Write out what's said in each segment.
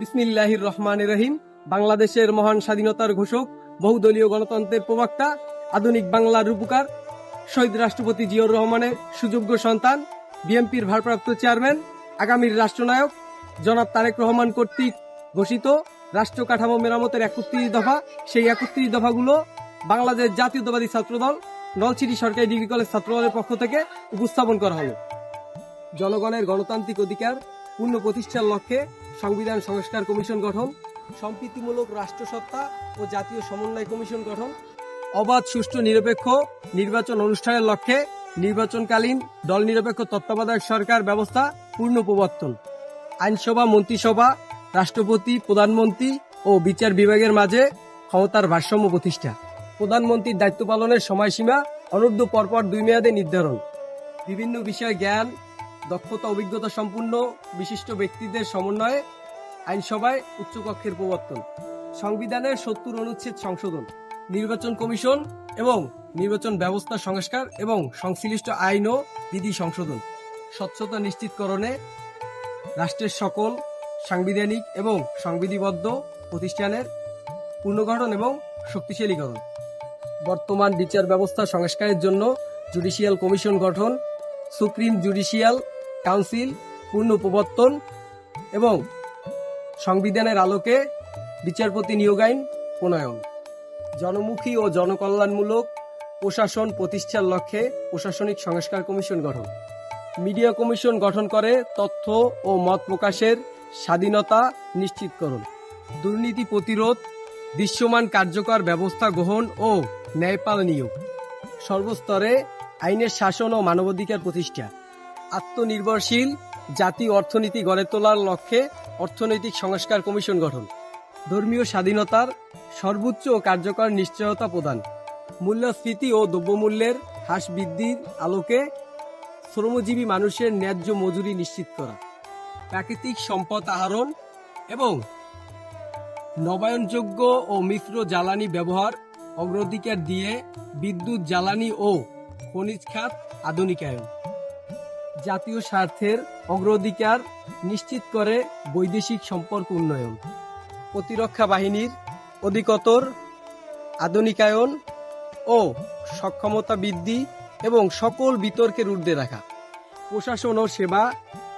বিসমিল্লাহির রহমান রহিম। বাংলাদেশের মহান স্বাধীনতার ঘোষক, বহুদলীয় গণতন্ত্রের প্রবক্তা, আধুনিক বাংলার রূপকার, শহীদ রাষ্ট্রপতি জিয়র রহমানের সুযোগ্য সন্তান, বিএনপির ভারপ্রাপ্ত চেয়ারম্যান, আগামীর রাষ্ট্রনায়ক জনাব তারেক রহমান কর্তৃক ঘোষিত রাষ্ট্র কাঠামো মেরামতের একত্রিশ দফা। সেই একত্রিশ দফাগুলো বাংলাদেশ জাতীয়তাবাদী ছাত্রদল, নলছিটি সরকারি ডিগ্রি কলেজ ছাত্রদলের পক্ষ থেকে উপস্থাপন করা হলো। জনগণের গণতান্ত্রিক অধিকার, পূর্ণ প্রতিষ্ঠার লক্ষ্যে সংবিধান সংস্কার কমিশন গঠন, সম্প্রীতিমূলক রাষ্ট্রসত্তা ও জাতীয় সমন্বয় কমিশন গঠন, অবাধ, সুষ্ঠু, নিরপেক্ষ নির্বাচন অনুষ্ঠানের লক্ষ্যে নির্বাচনকালীন দল নিরপেক্ষ তত্ত্বাবধায়ক সরকার ব্যবস্থা পূর্ণ প্রবর্তন আইনসভা, মন্ত্রিসভা, রাষ্ট্রপতি, প্রধানমন্ত্রী ও বিচার বিভাগের মাঝে ক্ষমতার ভারসাম্য প্রতিষ্ঠা। প্রধানমন্ত্রীর দায়িত্ব পালনের সময়সীমা অনূর্ধ্ব পরপর দুই মেয়াদে নির্ধারণ। বিভিন্ন বিষয়ে জ্ঞান, দক্ষতা, অভিজ্ঞতা সম্পূর্ণ বিশিষ্ট ব্যক্তিদের সমন্বয়ে আইনসভায় উচ্চকক্ষের প্রবর্তন, সংবিধানের সত্তর অনুচ্ছেদ সংশোধন, নির্বাচন কমিশন এবং নির্বাচন ব্যবস্থা সংস্কার এবং সংশ্লিষ্ট আইন ও বিধি সংশোধন, স্বচ্ছতা নিশ্চিতকরণে রাষ্ট্রের সকল সাংবিধানিক এবং সংবিধিবদ্ধ প্রতিষ্ঠানের পুনর্গঠন এবং শক্তিশালীকরণ, বর্তমান বিচার ব্যবস্থা সংস্কারের জন্য জুডিশিয়াল কমিশন গঠন, সুপ্রিম জুডিশিয়াল কাউন্সিল পূর্ণ প্রবর্তন এবং সংবিধানের আলোকে বিচারপতি নিয়োগ আইন প্রণয়ন। জনমুখী ও জনকল্যাণমূলক প্রশাসন প্রতিষ্ঠার লক্ষ্যে প্রশাসনিক সংস্কার কমিশন গঠন। মিডিয়া কমিশন গঠন করে তথ্য ও মত প্রকাশের স্বাধীনতা নিশ্চিতকরণ দুর্নীতি প্রতিরোধ, দৃশ্যমান কার্যকর ব্যবস্থা গ্রহণ ও ন্যায়পাল নিয়োগ। সর্বস্তরে আইনের শাসন ও মানবাধিকার প্রতিষ্ঠা। আত্মনির্ভরশীল জাতীয় অর্থনীতি গড়ে তোলার লক্ষ্যে অর্থনৈতিক সংস্কার কমিশন গঠন। ধর্মীয় স্বাধীনতার সর্বোচ্চ ও কার্যকর নিশ্চয়তা প্রদান। মূল্যস্ফীতি ও দ্রব্যমূল্যের হ্রাস বৃদ্ধির আলোকে শ্রমজীবী মানুষের ন্যায্য মজুরি নিশ্চিত করা। প্রাকৃতিক সম্পদ আহরণ এবং নবায়নযোগ্য ও মিশ্র জ্বালানি ব্যবহার অগ্রাধিকার দিয়ে বিদ্যুৎ, জ্বালানি ও খনিজ খাত আধুনিকায়ন। জাতীয় স্বার্থের অগ্রাধিকার নিশ্চিত করে বৈদেশিক সম্পর্ক উন্নয়ন। প্রতিরক্ষা বাহিনীর অধিকতর আধুনিকায়ন ও সক্ষমতা বৃদ্ধি এবং সকল বিতর্কের ঊর্ধ্বে রাখা। প্রশাসন ও সেবা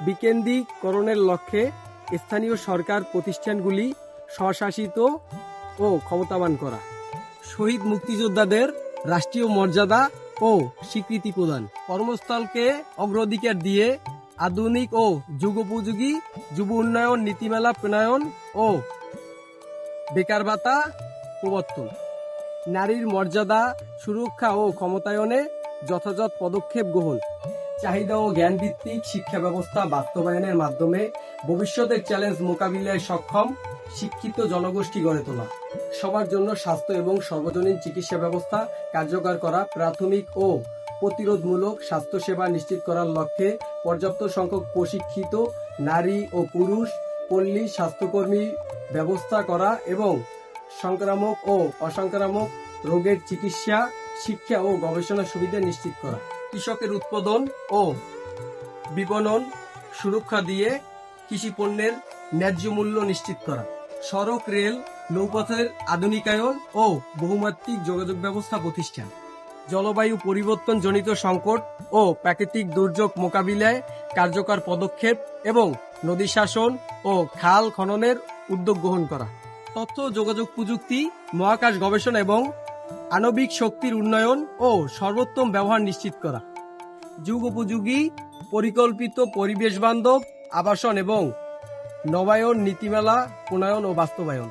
বিকেন্দ্রীকরণের লক্ষ্যে স্থানীয় সরকার প্রতিষ্ঠানগুলি স্বশাসিত ও ক্ষমতাবান করা। শহীদ মুক্তিযোদ্ধাদের রাষ্ট্রীয় মর্যাদা ও স্বীকৃতি প্রদান। কর্মস্থলকে অগ্রাধিকার দিয়ে আধুনিক ও যুগোপযোগী যুব উন্নয়ন নীতিমালা প্রণয়ন ও বেকার ভাতা প্রবর্তন। নারীর মর্যাদা, সুরক্ষা ও ক্ষমতায়নে যথাযথ পদক্ষেপ গ্রহণ। চাহিদা ও জ্ঞান ভিত্তিক শিক্ষা ব্যবস্থা বাস্তবায়নের মাধ্যমে ভবিষ্যতের চ্যালেঞ্জ মোকাবিলায় সক্ষম শিক্ষিত জনগোষ্ঠী গড়ে তোলা। সবার জন্য স্বাস্থ্য এবং সর্বজনীন চিকিৎসা ব্যবস্থা কার্যকর করা প্রাথমিক ও প্রতিরোধমূলক স্বাস্থ্যসেবা নিশ্চিত করার লক্ষ্যে পর্যাপ্ত সংখ্যক প্রশিক্ষিত নারী ও পুরুষ, পল্লী স্বাস্থ্যকর্মী ব্যবস্থা করা এবং সংক্রামক ও অসংক্রামক রোগের চিকিৎসা শিক্ষা ও গবেষণা সুবিধা নিশ্চিত করা। কৃষকের উৎপাদন ও বিপণন সুরক্ষা দিয়ে কৃষি পণ্যের ন্যায্য মূল্য নিশ্চিত করা। সড়ক, রেল, নৌপথের আধুনিকায়ন ও বহুমাত্রিক যোগাযোগ ব্যবস্থা প্রতিষ্ঠা জলবায়ু পরিবর্তন জনিত সংকট ও প্রাকৃতিক দুর্যোগ মোকাবিলায় কার্যকর পদক্ষেপ এবং নদী শাসন ও খাল খননের উদ্যোগ গ্রহণ করা। তথ্য যোগাযোগ প্রযুক্তি, মহাকাশ গবেষণা এবং আণবিক শক্তির উন্নয়ন ও সর্বোত্তম ব্যবহার নিশ্চিত করা। যুগ উপযোগী, পরিকল্পিত পরিবেশ বান্ধব, আবাসন এবং নবায়ন, নীতিমালা, প্রণয়ন ও বাস্তবায়ন।